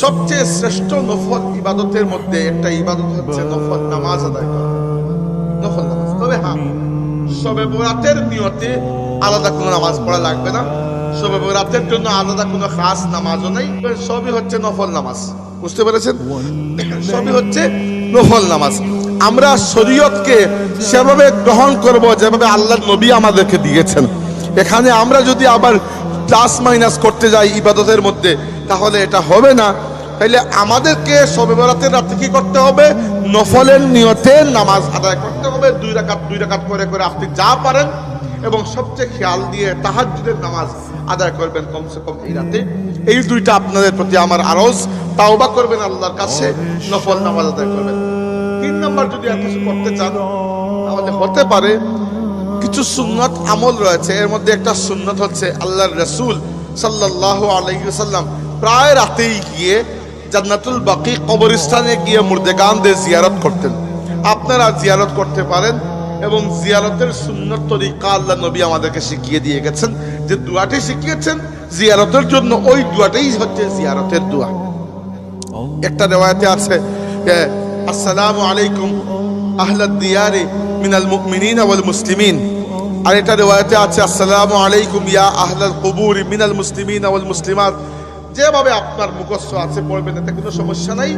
সবচেয়ে শ্রেষ্ঠ নফল ইবাদতের মধ্যে একটা ইবাদত হচ্ছে নফল নামাজ আদায় করা। নফল নামাজ। তবে হ্যাঁ সবে বরাতের নিয়তে আলাদা কোনো নামাজ পড়া লাগবে না। সবে বরাতের জন্য আলাদা কোনো খাস নামাজও নেই। সবই হচ্ছে নফল নামাজ। বুঝতে পেরেছেন? সবই হচ্ছে নফল নামাজ। আমরা শরীয়তকে সেভাবে গ্রহণ করব যেভাবে আল্লাহ নবী আমাদেরকে দিয়েছেন। এখানে আমরা যদি আবার প্লাস মাইনাস করতে যাই ইবাদতের মধ্যে, তাহলে এটা হবে না। তাইলে আমাদেরকে সবে বরাতের রাতে কি করতে হবে? নফলের নিয়তে নামাজ আদায় করতে হবে, দুই রাকাত দুই রাকাত করে করে আপনি যা পারেন এবং সবচেয়ে খেয়াল দিয়ে তাহাজ্জুদের নামাজ আদায় করবেন কমসে কম এই রাতে। এই দুইটা আপনাদের প্রতি আমার আরজ। তাওবা করবেন আল্লাহর কাছে, নফল নামাজ আদায় করবেন। তিন নম্বর যদি আর কিছু করতে চান, তাহলে হতে পারে। কিছু সুন্নত আমল রয়েছে। এর মধ্যে একটা সুন্নত হচ্ছে আল্লাহর রসুল সাল্লাহ আলাইসাল্লাম প্রায় রাতেই গিয়ে জান্নাতুল বাকি কবরস্থানে গিয়ে মুর্দেগানদের জিয়ারত করতেন। আপনারা জিয়ারত করতে পারেন এবং জিয়ারতের সুন্নত তরিকা আল্লাহ নবী আমাদেরকে শিখিয়ে দিয়ে গেছেন। যে দুয়াটি শিখিয়েছেন, জিয়ারতের জন্য ওই দুয়াটাই হচ্ছে জিয়ারতের দোয়া। একটা রেওয়ায়তে আছে আসসালামু আলাইকুম আহলাদ দিয়ারি মিনাল মুমিনিন ওয়াল মুসলিমিন। আর এটা রেওয়ায়তে আছে, আসসালামু আলাইকুম ইয়া আহলাল কুবুরি মিনাল মুসলিমিন ওয়াল মুসলিমাত। যেভাবে আপনার মুখস্থ আছে, পড়বেন, এতে কোনো সমস্যা নাই।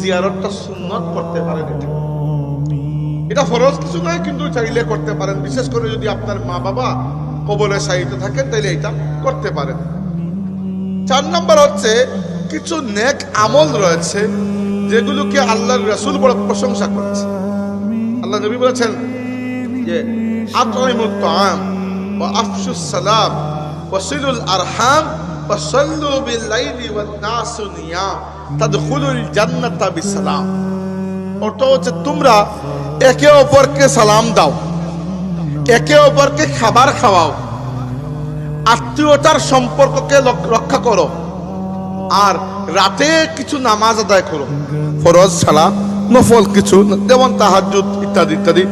জিয়ারতটা সুন্নত করতে পারেন এটা। এটা ফরজ কিছু নয়, কিন্তু চাইলে করতে পারেন। বিশেষ করে যদি আপনার মা বাবা কবলে সাহিত্য থাকেন তাহলে এটা করতে পারেন। চার নম্বর হচ্ছে, কিছু নেক আমল রয়েছে, যেগুলোকে আল্লাহর রাসূল বড় প্রশংসা করেছে। আল্লাহ নবী বলেছেন যে ওয়া সালাম ওয়া সিলুল আরহাম, ওয়া সাল্লু বিল লাইলি ওয়ান নাসু নিয়াম, তাদখুলুল জান্নাতা বিসালাম অর্থ হচ্ছে তোমরা একে অপরকে সালাম দাও, একে অপরকে খাবার খাওয়াও, আত্মীয়তার সম্পর্ককে রক্ষা করো, আর রাতে কিছু নামাজ আদায় করো, ফরজ ছাড়া নফল কিছু, যেমন তাহাজ্জুদ ইত্যাদি ইত্যাদি।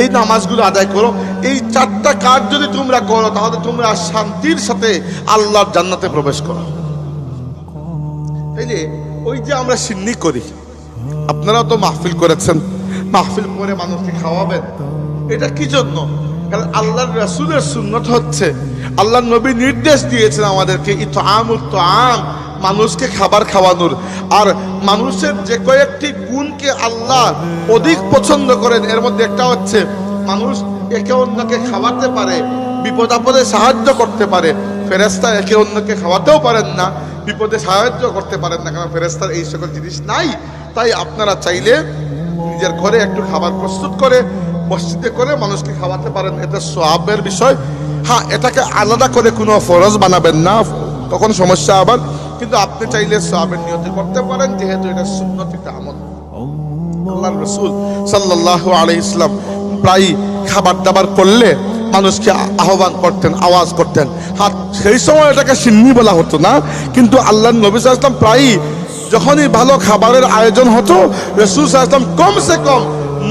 এই নামাজগুলো আদায় করো। এই চারটা কাজ যদি তোমরা করো, তাহলে তোমরা শান্তির সাথে আল্লাহর জান্নাতে প্রবেশ করো। এই যে ওই যে আমরা সিন্নি করি, আপনারাও তো মাহফিল করেছেন। মাহফিল করে মানুষকে খাওয়াবেন। এটা কি জন্য? কারণ আল্লাহর রাসূলের সুন্নত হচ্ছে আল্লাহ নবী নির্দেশ দিয়েছেন আমাদেরকে ইতআম আম মানুষকে খাবার খাওয়ানোর। আর মানুষের যে কয়েকটি গুণকে আল্লাহ অধিক পছন্দ করেন, এর মধ্যে একটা হচ্ছে মানুষ একে অন্যকে খাওয়াতে পারে, বিপদ আপদে সাহায্য করতে পারে। ফেরেস্তা একে অন্যকে খাওয়াতেও পারেন না, বিপদে সাহায্য করতে পারেন না, কারণ ফেরেস্তার এই সকল জিনিস নাই। তাই আপনারা চাইলে নিজের ঘরে একটু খাবার প্রস্তুত করে, মসজিদে করে মানুষকে খাওয়াতে পারেন, এটা সোয়াবের বিষয়। হ্যাঁ এটাকে আলাদা করে কোনো ফরজ বানাবেন না, তখন সমস্যা আবার কিন্তু আপনি চাইলে সোয়াবের নিয়তে করতে পারেন, যেহেতু এটা সুন্নত একটা আমল আল্লাহ রসুল সাল্লাহ আলাই ইসলাম প্রায় খাবার দাবার করলে মানুষকে আহ্বান করতেন, আওয়াজ করতেন। হাত সেই সময় এটাকে সিন্নি বলা হতো না, কিন্তু আল্লাহ নবী আলাইহি প্রায়ই যখনই ভালো খাবারের আয়োজন হতো, রসুল আলাইহি কমসে কম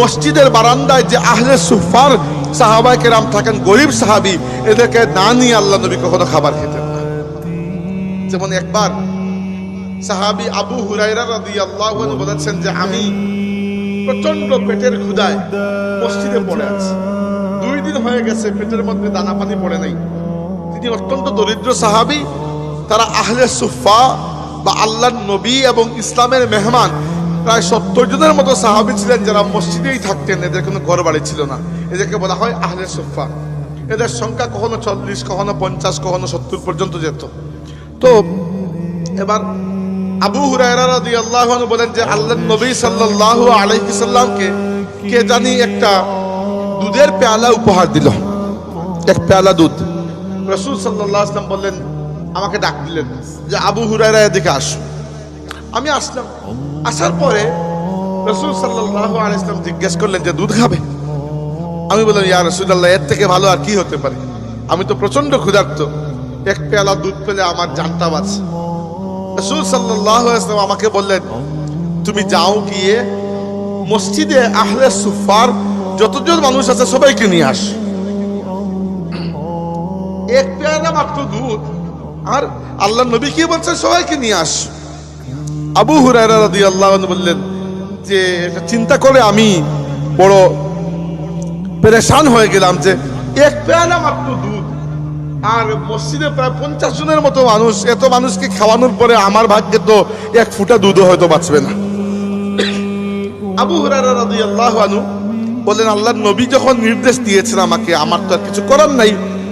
মসজিদের বারান্দায় যে আহলে সুফার সাহাবাই কেরাম থাকেন, গরিব সাহাবি, এদেরকে না নিয়ে আল্লাহ নবী কখনো খাবার খেতেন। যেমন একবার সাহাবি আবু হুরাইরা আনহু বলেছেন যে আমি প্রচণ্ড পেটের ক্ষুধায় মসজিদে পড়ে আছি। দুই দিন হয়ে গেছে পেটের মধ্যে দানা পানি পড়ে নাই। তিনি অত্যন্ত দরিদ্র সাহাবি। তারা আহলে সুফা বা আল্লাহর নবী এবং ইসলামের মেহমান। প্রায় সত্তর জনের মতো সাহাবি ছিলেন যারা মসজিদেই থাকতেন। এদের কোনো ঘর বাড়ি ছিল না। এদেরকে বলা হয় আহলে সুফা এদের সংখ্যা কখনো চল্লিশ, কখনো পঞ্চাশ, কখনো সত্তর পর্যন্ত যেত। তো এবার আবু হুরায়রা রাদিয়াল্লাহু আনহু বলেন যে আল্লাহ নবী সাল্লাল্লাহু আলাইহি সাল্লামকে কে জানি একটা দুধের পেয়ালা উপহার দিল। এক পেয়ালা দুধ। রাসূল সাল্লাল্লাহু আলাইহি সাল্লাম বললেন, আমাকে ডাক দিলেন যে, আবু হুরায়রা, এদিকে আসো। আমি আসলাম। আসার পরে রাসূল সাল্লাল্লাহু আলাইহি সাল্লাম জিজ্ঞেস করলেন যে, দুধ খাবে? আমি বললাম, ইয়া রাসূলুল্লাহ, এর থেকে ভালো আর কি হতে পারে? আমি তো প্রচণ্ড ক্ষুধার্ত। এক পেয়ালা দুধ পেলে আমার জানটা বাঁচে রসুল আমাকে বললেন, তুমি যাও গিয়ে মসজিদে আহলে সুফার যতজন মানুষ আছে সবাইকে নিয়ে আস। এক পেয়ালা মাত্র দুধ। আর আল্লাহ নবী কি বলছেন? সবাইকে নিয়ে আস। আবু হুরায়রা রাদিয়াল্লাহু আনহু বললেন, যে এটা চিন্তা করে আমি বড় পেরেশান হয়ে গেলাম যে এক পেয়ালা মাত্র দুধ। আর মসজিদে প্রায় পঞ্চাশ জনের মতো মানুষ, এত মানুষকে খাওয়ানোর পরে আমার ভাগ্যে তো এক ফুটা দুধও হয়তো বাঁচবে না। আবু রাদিয়াল্লাহু আনহু বললেন, আল্লাহর নবী যখন নির্দেশ দিয়েছেন আমাকে, আমার তো আর কিছু করার নাই।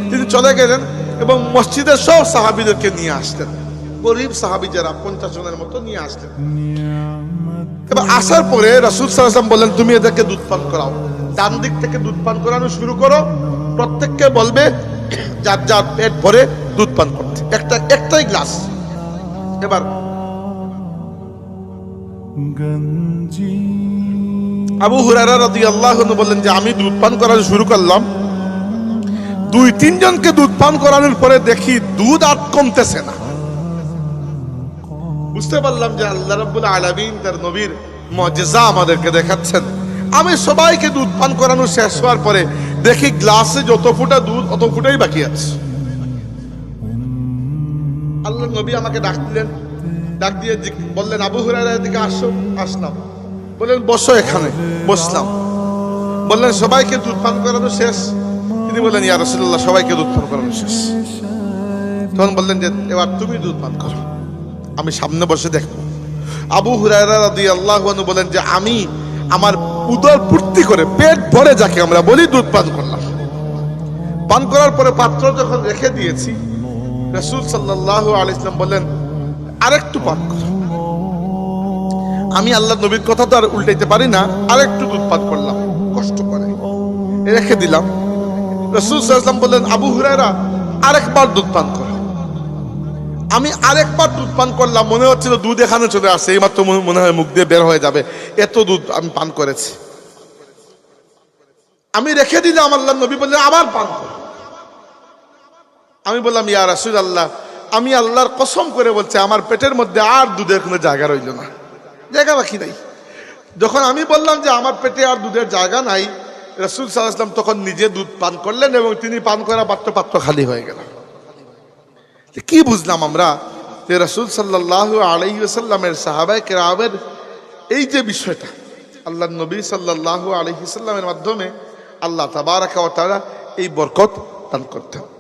তিনি চলে গেলেন এবং মসজিদের সব সাহাবিদেরকে নিয়ে আসলেন। গরিব সাহাবী যারা, পঞ্চাশ জনের মতো নিয়ে আসলেন। এবার আসার পরে রাসূল আলাইহি বললেন, তুমি এদেরকে দুধ পান করাও। ডান দিক থেকে দুধ পান করানো শুরু করো। প্রত্যেককে বলবে যার যার পেট ভরে দুধ পান করতে একটা একটাই গ্লাস। এবার আবু হুরারা রাদিয়াল্লাহু আনহু বললেন যে আমি দুধ পান করানো শুরু করলাম। দুই তিনজনকে দুধ পান করানোর পরে দেখি দুধ আর কমতেছে না। বুঝতে পারলাম যে আল্লাহ রাব্বুল আলামিন তার নবীর মুজিজা আমাদেরকে দেখাচ্ছেন। আমি সবাইকে দুধ পান করানো শেষ হওয়ার পরে দেখি গ্লাসে যত ফুটা দুধ, অত ফুটাই বাকি আছে। আল্লাহ নবী আমাকে ডাক দিলেন। ডাক দিয়ে বললেন, আবু হুরায়রার দিকে আসো, আসলাম। বললেন, বসো এখানে, বসলাম। বললেন, সবাইকে দুধ পান করানো শেষ। তিনি বললেন, ইয়া রাসূলুল্লাহ, সবাইকে দুধ পান করানো শেষ। তখন বললেন যে, এবার তুমি দুধ পান করো, আমি সামনে বসে দেখব। আবু হুরায়রা রাদিয়াল্লাহু আনহু বলেন যে, আমি আমার উদর পূর্তি করে পেট ভরে যাকে আমরা বলি দুধ পান করলাম। পান করার পরে পাত্র যখন রেখে দিয়েছি, রাসূল সাল্লাল্লাহু আলাইহি সাল্লাম বললেন, আরেকটু পান করো। আমি আল্লাহ নবীর কথা তো আর উল্টাইতে পারি না, আরেকটু দুধ পান করলাম, কষ্ট করে। রেখে দিলাম। রসুল সাল্লাম বললেন, আবু হুরায়রা, আরেকবার দুধ পান করো। আমি আরেকবার দুধ পান করলাম, মনে হচ্ছিল দুধ এখানে চলে আসছে, এইমাত্র মনে- মনে হয় মুখ দিয়ে বের হয়ে যাবে। এত দুধ আমি পান করেছি। আমি রেখে দিলাম আল্লাহ নবী বললেন, আবার পান করো। আমি বললাম, ইয়া রাসুল আল্লাহ আমি আল্লাহর কসম করে বলছি, আমার পেটের মধ্যে আর দুধের কোনো জায়গা রইল না। জায়গা বাকি নাই। যখন আমি বললাম যে আমার পেটে আর দুধের জায়গা নাই, রসুল সাল্লাহাম তখন নিজে দুধ পান করলেন এবং তিনি পান করা পাত্র পাত্র খালি হয়ে গেল। যে কি বুঝলাম আমরা যে রসুল সাল্লাহ আলাই সাল্লামের সাহাবাই কেরামের এই যে বিষয়টা, আল্লাহ নবী সাল্লাহ আলহিসাল্লামের মাধ্যমে আল্লাহ তাবারাকা তারা এই বরকত দান করতেন।